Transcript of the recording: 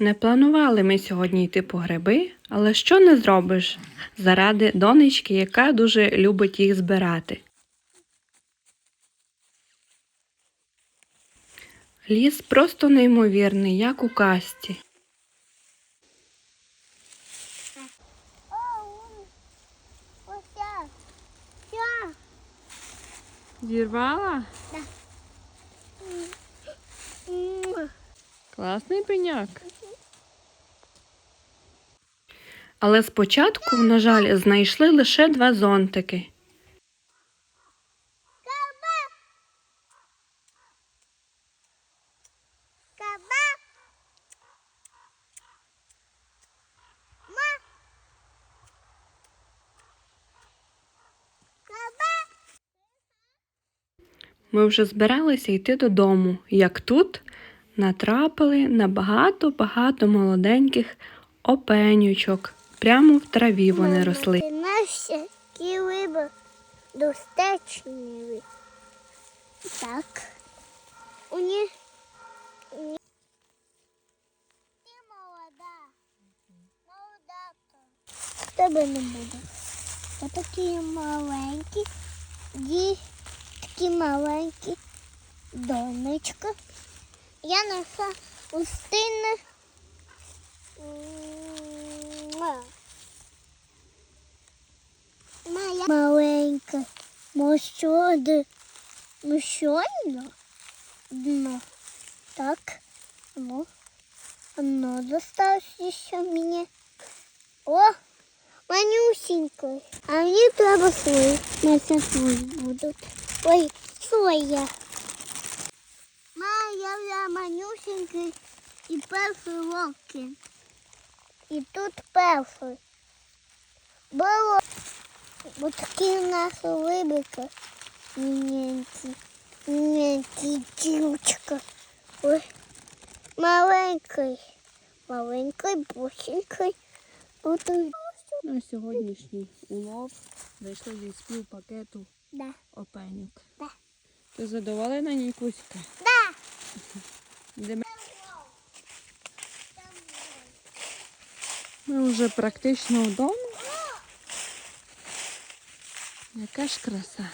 Не планували ми сьогодні йти по гриби, але що не зробиш заради донечки, яка дуже любить їх збирати. Ліс просто неймовірний, як у так. Зірвала? Класний пеняк. Але спочатку, на жаль, знайшли лише два зонтики. Ми вже збиралися йти додому, як тут натрапили на багато-багато молоденьких опенючок. Прямо в траві вони росли. Наші кілиби достатньо. Так. У них... Ти молода. Молода. Тебе не буде. Ось такі маленькі. Ді такі маленькі донечка. Я наша устинна. маленька. Мощоди. Мощойно. Дно. Так. Ну. Ну, досталось ще мені. О, манюсенький. А мені треба свої. Це свої будуть. Ой, своя. Моя я манюсенький і перший роки. І тут перший. Було Ось такі у нас вибіки. Міненькі дівчинка. Ой. Маленький. Маленький, бусенький. От і- На сьогоднішній улов зайшли зі спів пакету Да. опенюк. Да. Ти задоволена, Нікуська? Да. Ми вже практично вдома. Яка ж краса.